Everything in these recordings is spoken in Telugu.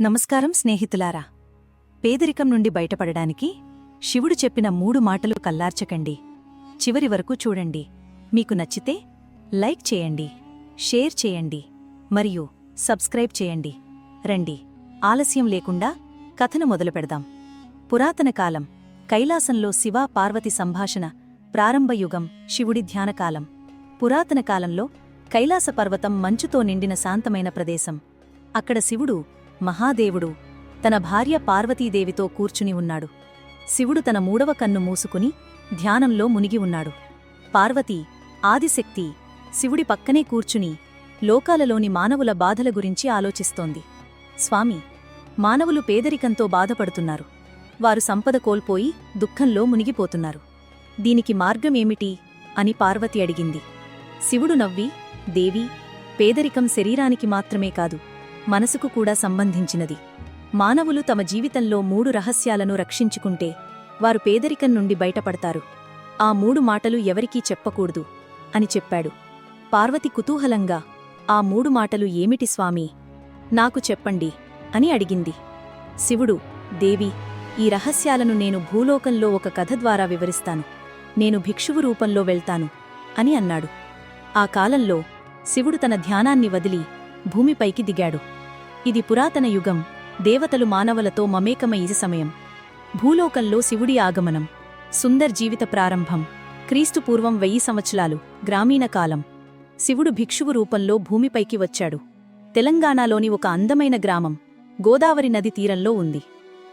నమస్కారం స్నేహితులారా. పేదరికం నుండి బయటపడడానికి శివుడు చెప్పిన మూడు మాటలు కల్లార్చకండి. చివరి వరకు చూడండి. మీకు నచ్చితే లైక్ చేయండి షేర్ చేయండి మరియు సబ్స్క్రైబ్ చేయండి. రండి. ఆలస్యం లేకుండా కథను మొదలుపెడదాం. పురాతన కాలం కైలాసంలో శివ పార్వతి సంభాషణ ప్రారంభయుగం శివుడి ధ్యానకాలం పురాతన కాలంలో కైలాస పర్వతం మంచుతో నిండిన శాంతమైన ప్రదేశం. అక్కడ శివుడు మహాదేవుడు తన భార్య పార్వతీదేవితో కూర్చుని ఉన్నాడు. శివుడు తన మూడవ కన్ను మూసుకుని ధ్యానంలో మునిగి ఉన్నాడు. పార్వతి ఆదిశక్తి శివుడి పక్కనే కూర్చుని లోకాలలోని మానవుల బాధల గురించి ఆలోచిస్తోంది. స్వామి మానవులు పేదరికంతో బాధపడుతున్నారు. వారు సంపద కోల్పోయి దుఃఖంలో మునిగిపోతున్నారు. దీనికి మార్గమేమిటి? అని పార్వతి అడిగింది. శివుడు నవ్వి దేవి పేదరికం శరీరానికి మాత్రమే కాదు మనసుకు కూడా సంబంధించినది. మానవులు తమ జీవితంలో మూడు రహస్యాలను రక్షించుకుంటే వారు పేదరికం నుండి బయటపడతారు. ఆ మూడు మాటలు ఎవరికీ చెప్పకూడదు అని చెప్పాడు. పార్వతి కుతూహలంగా ఆ మూడు మాటలు ఏమిటి స్వామీ? నాకు చెప్పండి అని అడిగింది. శివుడు దేవి ఈ రహస్యాలను నేను భూలోకంలో ఒక కథ ద్వారా వివరిస్తాను. నేను భిక్షువు రూపంలో వెళ్తాను అని అన్నాడు. ఆ కాలంలో శివుడు తన ధ్యానాన్ని వదిలి భూమిపైకి దిగాడు. ఇది పురాతన యుగం. దేవతలు మానవులతో మమేకమయ్యే సమయం. భూలోకంలో శివుడి ఆగమనం. సుందర్ జీవిత ప్రారంభం. క్రీస్తుపూర్వం వెయ్యి సంవత్సరాలు. గ్రామీణ కాలం. శివుడు భిక్షువు రూపంలో భూమిపైకి వచ్చాడు. తెలంగాణలోని ఒక అందమైన గ్రామం. గోదావరి నది తీరంలో ఉంది.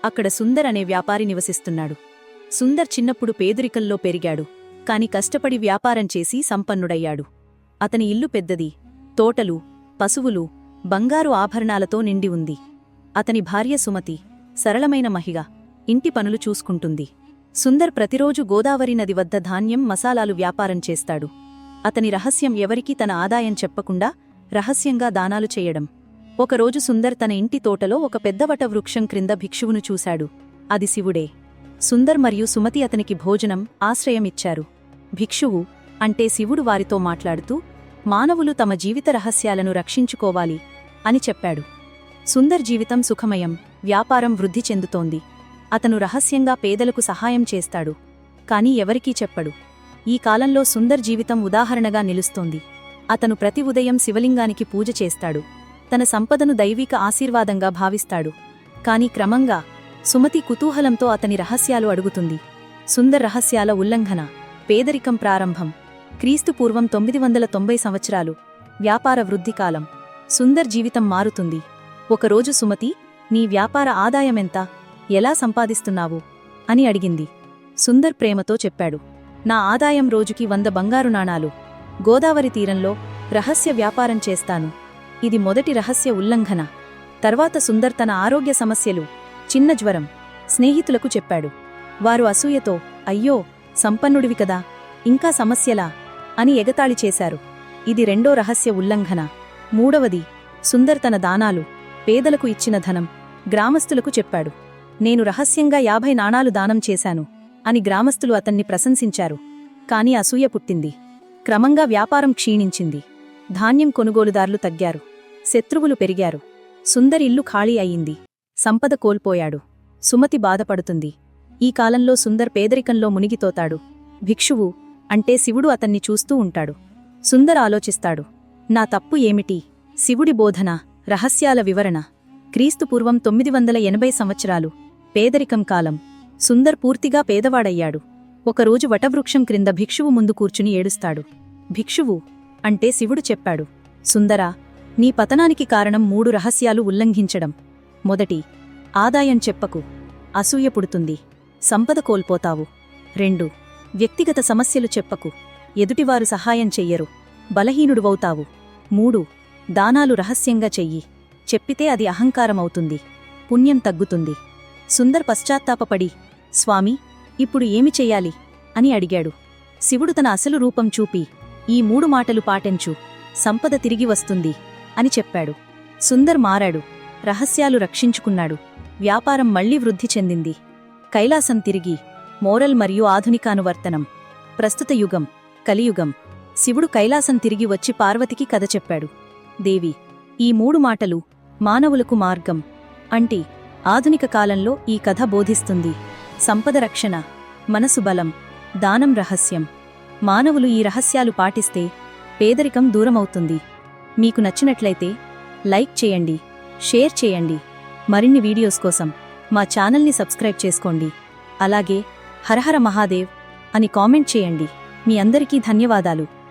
అక్కడ సుందర్ అనే వ్యాపారి నివసిస్తున్నాడు. సుందర్ చిన్నప్పుడు పేదరికంలో పెరిగాడు. కాని కష్టపడి వ్యాపారం చేసి సంపన్నుడయ్యాడు. అతని ఇల్లు పెద్దది. తోటలు పశువులు బంగారు ఆభరణాలతో నిండి ఉంది. అతని భార్య సుమతి సరళమైన మహిళ ఇంటి పనులు చూసుకుంటుంది. సుందర్ ప్రతిరోజు గోదావరి నది వద్ద ధాన్యం మసాలాలు వ్యాపారం చేస్తాడు. అతని రహస్యం ఎవరికీ తన ఆదాయం చెప్పకుండా రహస్యంగా దానాలు చేయడం. ఒకరోజు సుందర్ తన ఇంటి తోటలో ఒక పెద్దవట వృక్షం క్రింద భిక్షువును చూశాడు. అది శివుడే. సుందర్ మరియు సుమతి అతనికి భోజనం ఆశ్రయమిచ్చారు భిక్షువు అంటే శివుడు వారితో మాట్లాడుతూ మానవులు తమ జీవిత రహస్యాలను రక్షించుకోవాలి. అని చెప్పాడు. సుందర్ జీవితం సుఖమయం వ్యాపారం వృద్ధి చెందుతోంది. అతను రహస్యంగా పేదలకు సహాయం చేస్తాడు. కాని ఎవరికీ చెప్పడు. ఈ కాలంలో సుందర్ జీవితం ఉదాహరణగా నిలుస్తోంది. అతను ప్రతి ఉదయం శివలింగానికి పూజ చేస్తాడు. తన సంపదను దైవిక ఆశీర్వాదంగా భావిస్తాడు. కాని క్రమంగా సుమతి కుతూహలంతో అతని రహస్యాలు అడుగుతుంది. సుందర్ రహస్యాల ఉల్లంఘన పేదరికం ప్రారంభం క్రీస్తు పూర్వం తొమ్మిది వందల తొంభై సంవత్సరాలు వ్యాపార వృద్ధి కాలం. సుందర్ జీవితం మారుతుంది. ఒకరోజు సుమతి నీ వ్యాపార ఆదాయమెంత? ఎలా సంపాదిస్తున్నావు? అని అడిగింది. సుందర్ ప్రేమతో చెప్పాడు. నా ఆదాయం రోజుకి వంద బంగారు నాణాలు. గోదావరి తీరంలో రహస్య వ్యాపారం చేస్తాను. ఇది మొదటి రహస్య ఉల్లంఘన. తర్వాత సుందర్ తన ఆరోగ్య సమస్యలు చిన్న జ్వరం స్నేహితులకు చెప్పాడు. వారు అసూయతో అయ్యో సంపన్నుడివి కదా ఇంకా సమస్యలా? అని ఎగతాళి చేశారు. ఇది రెండో రహస్య ఉల్లంఘన. మూడవది సుందర్ తన దానాలు పేదలకు ఇచ్చిన ధనం గ్రామస్తులకు చెప్పాడు. నేను రహస్యంగా యాభై నాణాలు దానం చేశాను అని గ్రామస్తులు అతన్ని ప్రశంసించారు. కాని అసూయ పుట్టింది. క్రమంగా వ్యాపారం క్షీణించింది. ధాన్యం కొనుగోలుదారులు తగ్గారు. శత్రువులు పెరిగారు. సుందర్ ఇల్లు ఖాళీ అయింది. సంపద కోల్పోయాడు. సుమతి బాధపడుతుంది. ఈ కాలంలో సుందర్ పేదరికంలో మునిగితోతాడు. భిక్షువు అంటే శివుడు అతన్ని చూస్తూ ఉంటాడు. సుందర్ ఆలోచిస్తాడు. నా తప్పు ఏమిటి? శివుడి బోధన రహస్యాల వివరణ. క్రీస్తుపూర్వం తొమ్మిది వందల ఎనభై సంవత్సరాలు పేదరికం కాలం. సుందర్ పూర్తిగా పేదవాడయ్యాడు. ఒకరోజు వటవృక్షం క్రింద భిక్షువు ముందు కూర్చుని ఏడుస్తాడు. భిక్షువు అంటే శివుడు చెప్పాడు సుందరా నీ పతనానికి కారణం మూడు రహస్యాలు ఉల్లంఘించడం. మొదటి ఆదాయం చెప్పకు. అసూయ పుడుతుంది. సంపద కోల్పోతావు. రెండు వ్యక్తిగత సమస్యలు చెప్పకు. ఎదుటివారు సహాయం చెయ్యరు. బలహీనుడువవుతావు. మూడు దానాలు రహస్యంగా చెయ్యి. చెప్పితే అది అహంకారమవుతుంది. పుణ్యం తగ్గుతుంది. సుందర్ పశ్చాత్తాపపడి స్వామి ఇప్పుడు ఏమి చెయ్యాలి? అని అడిగాడు. శివుడు తన అసలు రూపం చూపి ఈ మూడు మాటలు పాటించు. సంపద తిరిగి వస్తుంది. అని చెప్పాడు. సుందర్ మారాడు. రహస్యాలు రక్షించుకున్నాడు. వ్యాపారం మళ్ళీ వృద్ధి చెందింది. కైలాసం తిరిగి మోరల్ మరియు ఆధునికానువర్తనం. ప్రస్తుత యుగం కలియుగం. శివుడు కైలాసం తిరిగి వచ్చి పార్వతికి కథ చెప్పాడు. దేవి ఈ మూడు మాటలు మానవులకు మార్గం. అంటి ఆధునిక కాలంలో ఈ కథ బోధిస్తుంది. సంపద రక్షణ మనసు బలం దానం రహస్యం. మానవులు ఈ రహస్యాలు పాటిస్తే పేదరికం దూరమవుతుంది. మీకు నచ్చినట్లయితే లైక్ చేయండి షేర్ చేయండి. మరిన్ని వీడియోస్ కోసం మా ఛానల్ని సబ్స్క్రైబ్ చేసుకోండి. అలాగే హరహర మహాదేవ్ అని కామెంట్ చేయండి. మీ అందరికీ ధన్యవాదాలు.